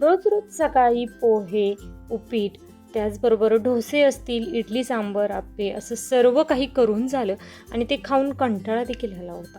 रोज रोज सकाळी पोहे उपीट त्याचबरोबर डोसे असतील इडली सांबर आप्पे असं सर्व काही करून झालं आणि ते खाऊन कंटाळा देखील आला होता.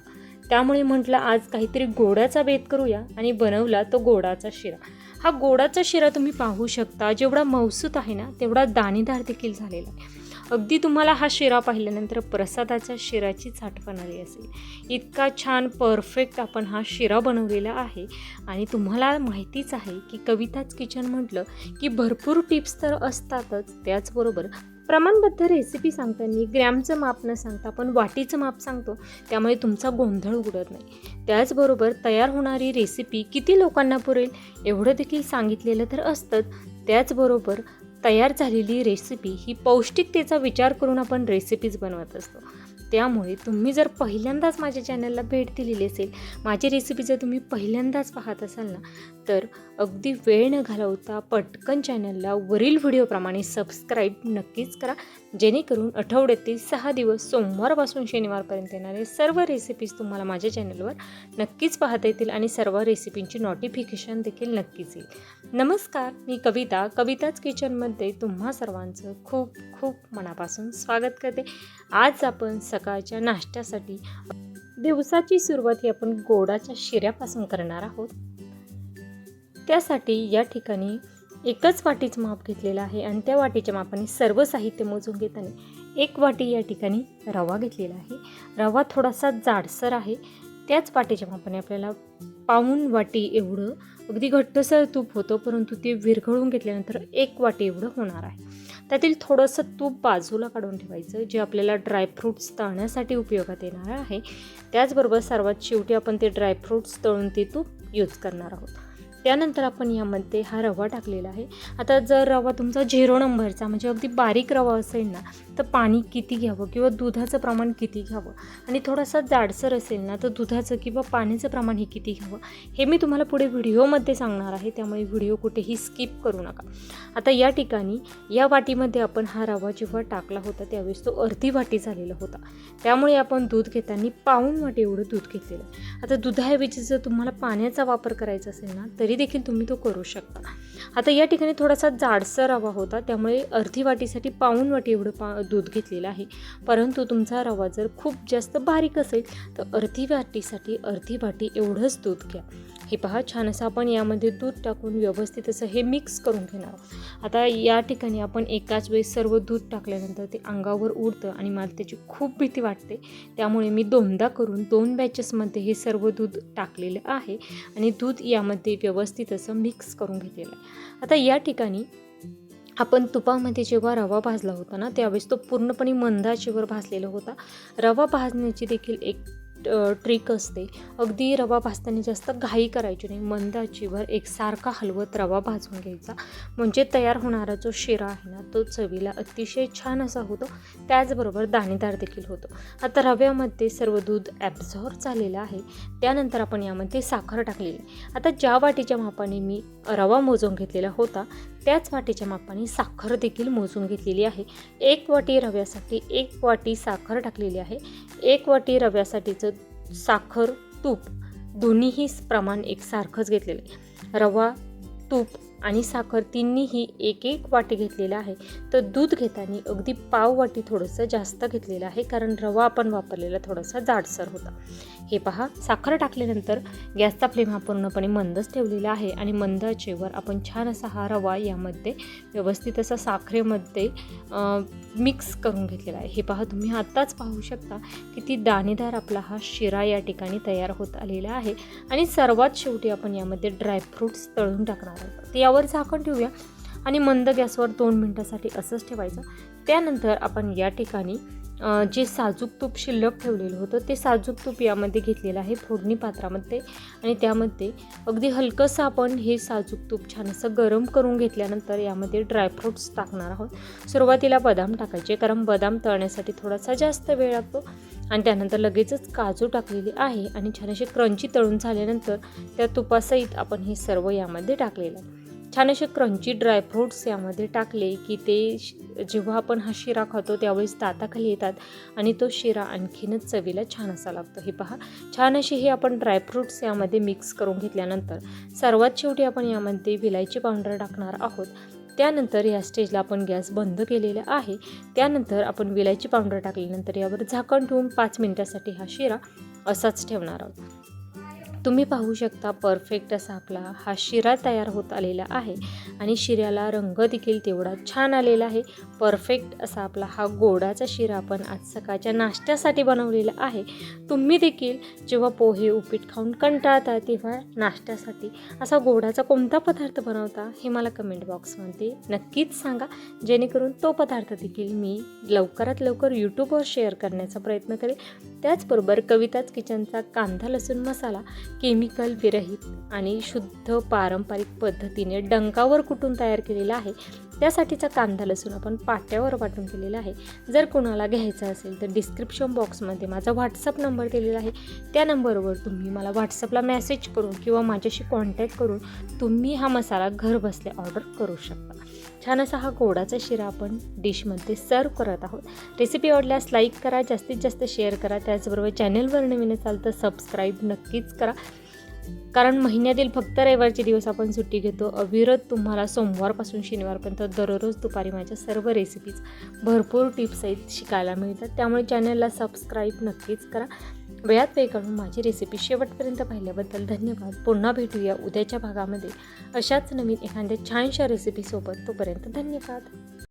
त्यामुळे म्हटलं आज काहीतरी गोडाचा भेद करूया. आणि बनवला तो गोडाचा शिरा. हा गोडाचा शिरा तुम्ही पाहू शकता जेवढा मौसूत आहे ना तेवढा दाणेदार देखील झालेला आहे. अगदी तुम्हाला हा शिरा पाहिल्यानंतर प्रसादाच्या शिराचीच आठवण आली असेल. इतका छान परफेक्ट आपण हा शिरा बनवलेला आहे. आणि तुम्हाला माहितीच आहे की कविताच किचन म्हटलं की भरपूर टिप्स तर असतातच. त्याचबरोबर प्रमाणबद्ध रेसिपी सांगताना ग्रॅमचं माप न सांगता आपण वाटीचं माप सांगतो. त्यामुळे तुमचा गोंधळ उडत नाही. त्याचबरोबर तयार होणारी रेसिपी किती लोकांना पुरेल एवढं देखील सांगितलेलं तर असतंच. त्याचबरोबर तयार झालेली रेसिपी ही पौष्टिकतेचा विचार करून आपण रेसिपीज बनवत असतो. त्यामुळे तुम्ही जर पहिल्यांदाच माझ्या चॅनलला भेट दिलेली असेल माझी रेसिपी जर तुम्ही पहिल्यांदाच पाहत असाल ना तर अगदी वेळ न घालवता पटकन चॅनलला वरील व्हिडिओप्रमाणे सबस्क्राईब नक्कीच करा. जेणेकरून आठवड्यातील सहा दिवस सोमवारपासून शनिवारपर्यंत येणारे सर्व रेसिपीज तुम्हाला माझ्या चॅनलवर नक्कीच पाहता येतील आणि सर्व रेसिपींची नोटिफिकेशन देखील नक्कीच येईल. नमस्कार मी कविता. कविताच किचनमध्ये तुम्हा सर्वांचं खूप खूप मनापासून स्वागत करते. आज आपण सकाळच्या नाश्त्यासाठी दिवसाची सुरुवात ही आपण गोडाच्या शिऱ्यापासून करणार आहोत. त्यासाठी या ठिकाणी एकच वाटीचं माप घेतलेलं आहे आणि त्या वाटीच्या मापाने सर्व साहित्य मोजून घेताना एक वाटी या ठिकाणी रवा घेतलेला आहे. रवा थोडासा जाडसर आहे. त्याच वाटीच्या मापाने आपल्याला पाऊण वाटी एवढं अगदी घट्टसर तूप होतं परंतु ते विरघळून घेतल्यानंतर एक वाटी एवढं होणार आहे. त्यातील थोडंसं तूप बाजूला काढून ठेवायचं जे आपल्याला ड्रायफ्रूट्स तळण्यासाठी उपयोगात येणार आहे. त्याचबरोबर सर्वात शेवटी आपण ते ड्रायफ्रूट्स तळून ते तूप यूज करणार आहोत. त्यानंतर आपण यामध्ये हा रवा टाकलेला आहे. आता जर रवा तुमचा झिरो नंबरचा म्हणजे अगदी बारीक रवा असेल ना तर पाणी किती घ्यावं किंवा दुधाचं प्रमाण किती घ्यावं? आणि थोडासा जाडसर असेल ना तर दुधाचं किंवा पाण्याचं प्रमाण हे किती घ्यावं? हे मी तुम्हाला पुढे व्हिडिओमध्ये सांगणार आहे त्यामुळे व्हिडिओ कुठेही स्किप करू नका. आता या ठिकाणी या वाटीमध्ये आपण हा रवा जेव्हा टाकला होता त्यावेळेस तो अर्धी वाटी झालेला होता. त्यामुळे आपण दूध घेताना पाऊण वाटी एवढं दूध घेतलेलं आहे. आता दुधाऐवजी जर तुम्हाला पाण्याचा वापर करायचा असेल ना तरी देखील तुम्ही तो करू शकता. आता या ठिकाणी थोडासा जाडसर रवा होता त्यामुळे अर्धी वाटीसाठी पाऊण वाटी एवढं पा दूध घेतलेलं आहे. परंतु तुमचा रवा जर खूप जास्त बारीक असेल तर अर्धी वाटीसाठी अर्धी वाटी एवढंच दूध घ्या. हे पहा छान असं आपण यामध्ये दूध टाकून व्यवस्थित असं हे मिक्स करून घेणार आहोत. आता या ठिकाणी आपण एकाच वेळेस सर्व दूध टाकल्यानंतर ते अंगावर उडतं आणि मला त्याची खूप भीती वाटते. त्यामुळे मी दोनदा करून दोन बॅचेसमध्ये हे सर्व दूध टाकलेलं आहे आणि दूध यामध्ये व्यवस्थित असं मिक्स करून घेतलेलं आहे. आता या ठिकाणी आपण तुपामध्ये जेव्हा रवा भाजला होता ना त्यावेळेस तो पूर्णपणे मंदाचेवर भाजलेला होता. रवा भाजण्याची देखील एक ट्रिक असते. अगदी रवा भाजताना जास्त घाई करायची नाही. मंद आचेवर एकसारखा हलवत रवा भाजून घ्यायचा. म्हणजे तयार होणारा जो शिरा आहे ना तो चवीला अतिशय छान असा होतो. त्याचबरोबर दाणेदार देखील होतो. आता रव्यामध्ये सर्व दूध ॲब्झॉर्ब झालेलं आहे. त्यानंतर आपण यामध्ये साखर टाकलेली. आता ज्या वाटीच्या मापाने मी रवा मोजून घेतलेला होता त्याच वाटीच्या मापाने साखर देखील मोजून घेतलेली आहे. एक वाटी रव्यासाठी एक वाटी साखर टाकलेली आहे. एक वाटी रव्यासाठीचं साखर तूप दोन्हीही प्रमाण एकसारखंच घेतलेलं आहे. रवा तूप आणि साखर तिन्हीही एक एक वाटी घेतलेलं आहे. तर दूध घेताना अगदी पाव वाटी थोडंसं जास्त घेतलेलं आहे कारण रवा आपण वापरलेला थोडासा जाडसर होता. हे पहा साखर टाकल्यानंतर गॅसचा फ्लेम हा पूर्णपणे मंदच ठेवलेला आहे आणि मंदाचेवर आपण छान असा हा रवा यामध्ये व्यवस्थित असा साखरेमध्ये मिक्स करून घेतलेला आहे. हे पहा तुम्ही आत्ताच पाहू शकता किती दाणेदार आपला हा शिरा या ठिकाणी तयार होत आलेला आहे. आणि सर्वात शेवटी आपण यामध्ये ड्रायफ्रूट्स तळून टाकणार आहोत. यावर झाकण ठेवूया आणि मंद गॅसवर दोन मिनटासाठी असंच ठेवायचं. त्यानंतर आपण या ठिकाणी जे साजूक तूप शिल्लक ठेवलेलं होतं ते साजूक तूप यामध्ये घेतलेलं आहे फोडणी पात्रामध्ये. आणि त्यामध्ये अगदी हलकंसं आपण हे साजूक तूप छान असं गरम करून घेतल्यानंतर यामध्ये ड्रायफ्रूट्स टाकणार आहोत. सुरुवातीला बदाम टाकायचे कारण बदाम तळण्यासाठी थोडासा जास्त वेळ लागतो. आणि त्यानंतर लगेचच काजू टाकलेले आहे आणि छान असे क्रंची तळून झाल्यानंतर त्या तुपासहित आपण हे सर्व यामध्ये टाकलेलं आहे. छान असे क्रंची ड्रायफ्रूट्स यामध्ये टाकले की ते जेव्हा आपण हा शिरा खातो त्यावेळेस दाताखाली येतात आणि तो शिरा आणखीनच चवीला छान असा लागतो. हे पहा छान अशी हे आपण ड्रायफ्रूट्स यामध्ये मिक्स करून घेतल्यानंतर सर्वात शेवटी आपण यामध्ये विलायची पावडर टाकणार आहोत. त्यानंतर या स्टेजला आपण गॅस बंद केलेला आहे. त्यानंतर आपण विलायची पावडर टाकल्यानंतर यावर झाकण ठेवून पाच मिनटासाठी हा शिरा असाच ठेवणार आहोत. तुम्ही पाहू शकता परफेक्ट असा आपला हा शिरा तयार होत आलेला आहे. आणि शिऱ्याला रंग देखील तेवढा छान आलेला आहे. परफेक्ट असा आपला हा गोडाचा शिरा आपण आज सकाळच्या नाश्त्यासाठी बनवलेला आहे. तुम्ही देखील जेव्हा पोहे उपीट खाऊन कंटाळता तेव्हा नाश्त्यासाठी असा गोडाचा कोणता पदार्थ बनवता हे मला कमेंट बॉक्समध्ये नक्कीच सांगा. जेणेकरून तो पदार्थ देखील मी लवकरात लवकर यूट्यूबवर शेअर करण्याचा प्रयत्न करेन. त्याचबरोबर कविताच किचनचा कांदा लसूण मसाला केमिकल विरहित आणि शुद्ध पारंपरिक पद्धतीने डंकावर कुटून तयार केलेला आहे. त्यासाठीचा कांदा लसूण आपण पाट्यावर वाटून केलेला आहे. जर कोणाला घ्यायचा असेल तर डिस्क्रिप्शन बॉक्समध्ये माझा व्हॉट्सअप नंबर दिलेला आहे. त्या नंबरवर तुम्ही मला व्हॉट्सअपला मेसेज करून किंवा माझ्याशी कॉन्टॅक्ट करून तुम्ही हा मसाला घर बसल्या ऑर्डर करू शकता. छान असा हा गोडाचा शिरा आपण डिशमध्ये सर्व करत आहोत. रेसिपी आवडल्यास लाईक करा जास्तीत जास्त शेअर करा. त्याचबरोबर चॅनलवर नवीन असाल तर सबस्क्राईब नक्कीच करा. कारण महिन्यातील फक्त रविवारचे दिवस आपण सुट्टी घेतो. अविरत तुम्हाला सोमवारपासून शनिवारपर्यंत दररोज दुपारी माझ्या सर्व रेसिपीज भरपूर टिप्स आहेत शिकायला मिळतात. त्यामुळे चॅनलला सबस्क्राईब नक्कीच करा. वेळात वेळ काढून माझी रेसिपी शेवटपर्यंत पाहिल्याबद्दल धन्यवाद. पुन्हा भेटूया उद्याच्या भागामध्ये. अशाच नवीन एखाद्या छानशा रेसिपीसोबत तोपर्यंत धन्यवाद.